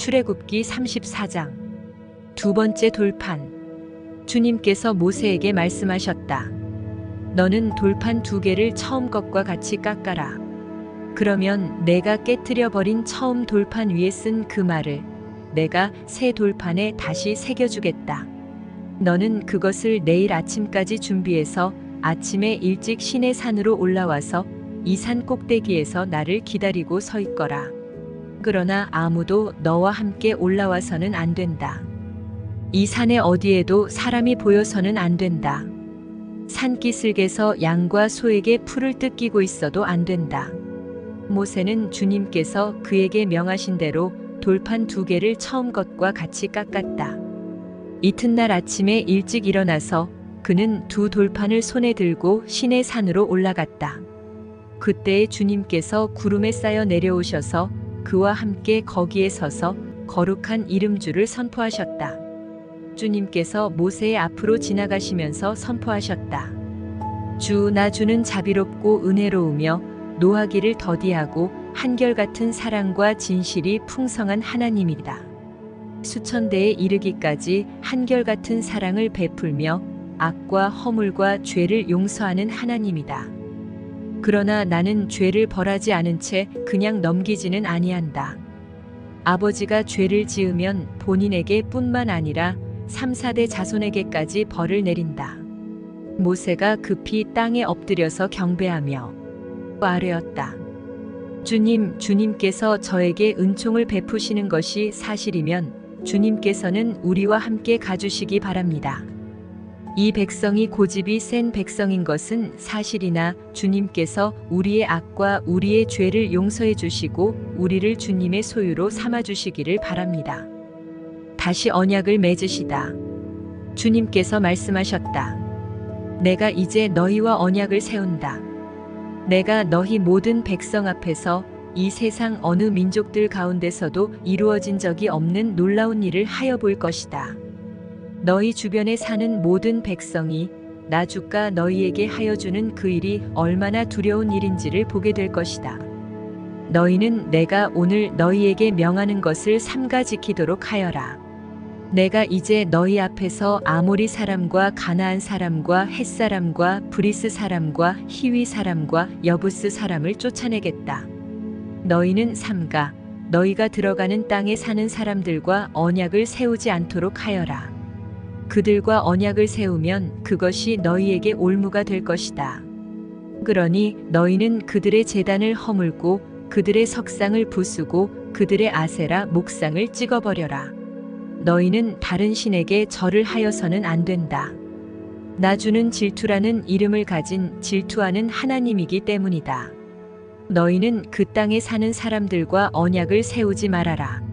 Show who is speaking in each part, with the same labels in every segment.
Speaker 1: 출애굽기 34장 두 번째 돌판 주님께서 모세에게 말씀하셨다. 너는 돌판 두 개를 처음 것과 같이 깎아라. 그러면 내가 깨뜨려 버린 처음 돌판 위에 쓴 그 말을 내가 새 돌판에 다시 새겨주겠다. 너는 그것을 내일 아침까지 준비해서 아침에 일찍 시내 산으로 올라와서 이 산 꼭대기에서 나를 기다리고 서 있거라. 그러나 아무도 너와 함께 올라와서는 안 된다. 이 산에 어디에도 사람이 보여서는 안 된다. 산기슭에서 양과 소에게 풀을 뜯기고 있어도 안 된다. 모세는 주님께서 그에게 명하신 대로 돌판 두 개를 처음 것과 같이 깎았다. 이튿날 아침에 일찍 일어나서 그는 두 돌판을 손에 들고 시내 산으로 올라갔다. 그때에 주님께서 구름에 쌓여 내려오셔서 그와 함께 거기에 서서 거룩한 이름주를 선포하셨다. 주님께서 모세의 앞으로 지나가시면서 선포하셨다. 주 나 주는 자비롭고 은혜로우며 노하기를 더디하고 한결같은 사랑과 진실이 풍성한 하나님이다. 수천 대에 이르기까지 한결같은 사랑을 베풀며 악과 허물과 죄를 용서하는 하나님이다. 그러나 나는 죄를 벌하지 않은 채 그냥 넘기지는 아니한다. 아버지가 죄를 지으면 본인에게 뿐만 아니라 3, 4대 자손에게까지 벌을 내린다. 모세가 급히 땅에 엎드려서 경배하며 아뢰었다. 주님, 주님께서 저에게 은총을 베푸시는 것이 사실이면 주님께서는 우리와 함께 가주시기 바랍니다. 이 백성이 고집이 센 백성인 것은 사실이나 주님께서 우리의 악과 우리의 죄를 용서해 주시고 우리를 주님의 소유로 삼아 주시기를 바랍니다. 다시 언약을 맺으시다. 주님께서 말씀하셨다. 내가 이제 너희와 언약을 세운다. 내가 너희 모든 백성 앞에서 이 세상 어느 민족들 가운데서도 이루어진 적이 없는 놀라운 일을 하여 볼 것이다. 너희 주변에 사는 모든 백성이 나 주가 너희에게 하여 주는 그 일이 얼마나 두려운 일인지를 보게 될 것이다. 너희는 내가 오늘 너희에게 명하는 것을 삼가 지키도록 하여라. 내가 이제 너희 앞에서 아모리 사람과 가나안 사람과 헷 사람과 브리스 사람과 히위 사람과 여부스 사람을 쫓아내겠다. 너희는 삼가 너희가 들어가는 땅에 사는 사람들과 언약을 세우지 않도록 하여라. 그들과 언약을 세우면 그것이 너희에게 올무가 될 것이다. 그러니 너희는 그들의 재단을 허물고 그들의 석상을 부수고 그들의 아세라 목상을 찍어버려라. 너희는 다른 신에게 절을 하여서는 안 된다. 나주는 질투라는 이름을 가진 질투하는 하나님이기 때문이다. 너희는 그 땅에 사는 사람들과 언약을 세우지 말아라.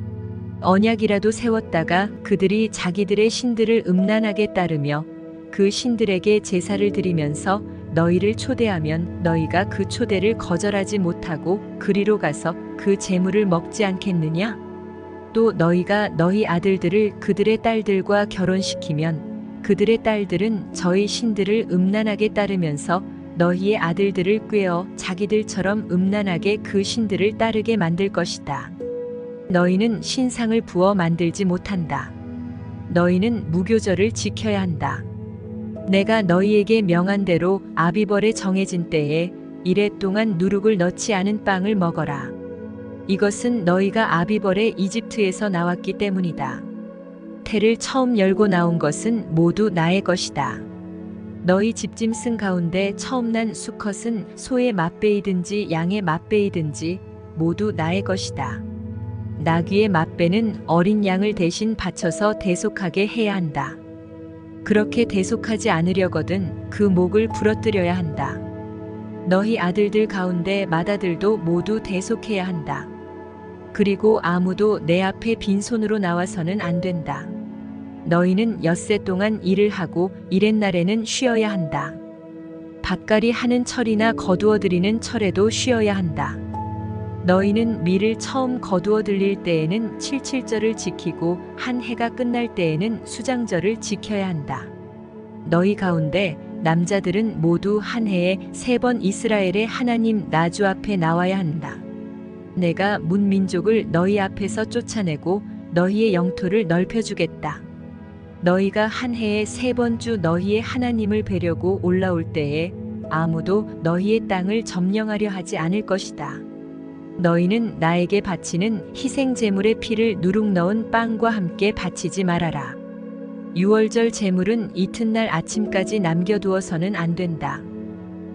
Speaker 1: 언약이라도 세웠다가 그들이 자기들의 신들을 음란하게 따르며 그 신들에게 제사를 드리면서 너희를 초대하면 너희가 그 초대를 거절하지 못하고 그리로 가서 그 재물을 먹지 않겠느냐? 또 너희가 너희 아들들을 그들의 딸들과 결혼시키면 그들의 딸들은 저희 신들을 음란하게 따르면서 너희의 아들들을 꾀어 자기들처럼 음란하게 그 신들을 따르게 만들 것이다. 너희는 신상을 부어 만들지 못한다. 너희는 무교절을 지켜야 한다. 내가 너희에게 명한 대로 아비벌에 정해진 때에 이래 동안 누룩을 넣지 않은 빵을 먹어라. 이것은 너희가 아비벌에 이집트에서 나왔기 때문이다. 태를 처음 열고 나온 것은 모두 나의 것이다. 너희 집짐승 가운데 처음 난 수컷은 소의 맛배이든지 양의 맛배이든지 모두 나의 것이다. 나귀의 맛배는 어린 양을 대신 바쳐서 대속하게 해야 한다. 그렇게 대속하지 않으려거든 그 목을 부러뜨려야 한다. 너희 아들들 가운데 맏아들도 모두 대속해야 한다. 그리고 아무도 내 앞에 빈손으로 나와서는 안 된다. 너희는 엿새 동안 일을 하고 이렛날에는 쉬어야 한다. 밭갈이 하는 철이나 거두어 들이는 철에도 쉬어야 한다. 너희는 밀을 처음 거두어 들릴 때에는 칠칠절을 지키고 한 해가 끝날 때에는 수장절을 지켜야 한다. 너희 가운데 남자들은 모두 한 해에 세 번 이스라엘의 하나님 나주 앞에 나와야 한다. 내가 문민족을 너희 앞에서 쫓아내고 너희의 영토를 넓혀주겠다. 너희가 한 해에 세 번 주 너희의 하나님을 뵈려고 올라올 때에 아무도 너희의 땅을 점령하려 하지 않을 것이다. 너희는 나에게 바치는 희생 제물의 피를 누룩 넣은 빵과 함께 바치지 말아라. 유월절 제물은 이튿날 아침까지 남겨두어서는 안 된다.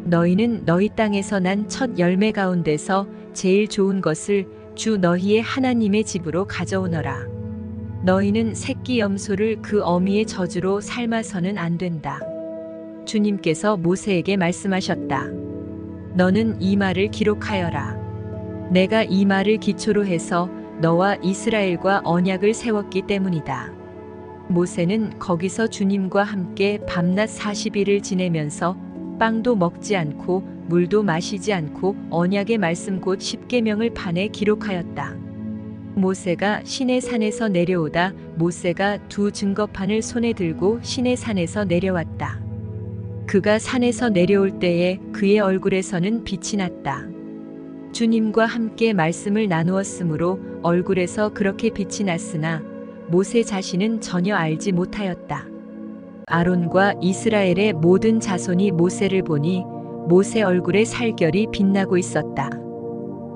Speaker 1: 너희는 너희 땅에서 난 첫 열매 가운데서 제일 좋은 것을 주 너희의 하나님의 집으로 가져오너라. 너희는 새끼 염소를 그 어미의 젖으로 삶아서는 안 된다. 주님께서 모세에게 말씀하셨다. 너는 이 말을 기록하여라. 내가 이 말을 기초로 해서 너와 이스라엘과 언약을 세웠기 때문이다. 모세는 거기서 주님과 함께 밤낮 40일을 지내면서 빵도 먹지 않고 물도 마시지 않고 언약의 말씀 곧 십계명을 판에 기록하였다. 모세가 시내 산에서 내려오다 모세가 두 증거판을 손에 들고 시내 산에서 내려왔다. 그가 산에서 내려올 때에 그의 얼굴에서는 빛이 났다. 주님과 함께 말씀을 나누었으므로 얼굴에서 그렇게 빛이 났으나 모세 자신은 전혀 알지 못하였다. 아론과 이스라엘의 모든 자손이 모세를 보니 모세 얼굴에 살결이 빛나고 있었다.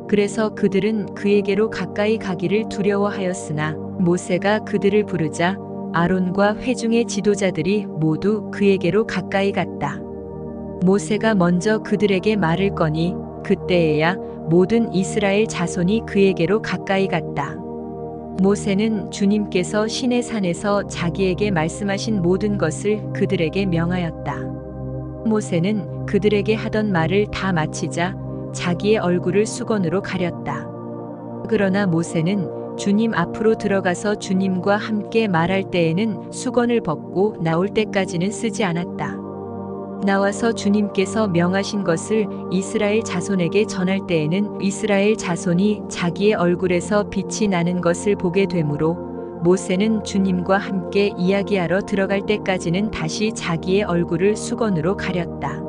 Speaker 1: 그래서 그들은 그에게로 가까이 가기를 두려워하였으나 모세가 그들을 부르자 아론과 회중의 지도자들이 모두 그에게로 가까이 갔다. 모세가 먼저 그들에게 말을 거니 그때에야 모든 이스라엘 자손이 그에게로 가까이 갔다. 모세는 주님께서 시내 산에서 자기에게 말씀하신 모든 것을 그들에게 명하였다. 모세는 그들에게 하던 말을 다 마치자 자기의 얼굴을 수건으로 가렸다. 그러나 모세는 주님 앞으로 들어가서 주님과 함께 말할 때에는 수건을 벗고 나올 때까지는 쓰지 않았다. 나와서 주님께서 명하신 것을 이스라엘 자손에게 전할 때에는 이스라엘 자손이 자기의 얼굴에서 빛이 나는 것을 보게 되므로 모세는 주님과 함께 이야기하러 들어갈 때까지는 다시 자기의 얼굴을 수건으로 가렸다.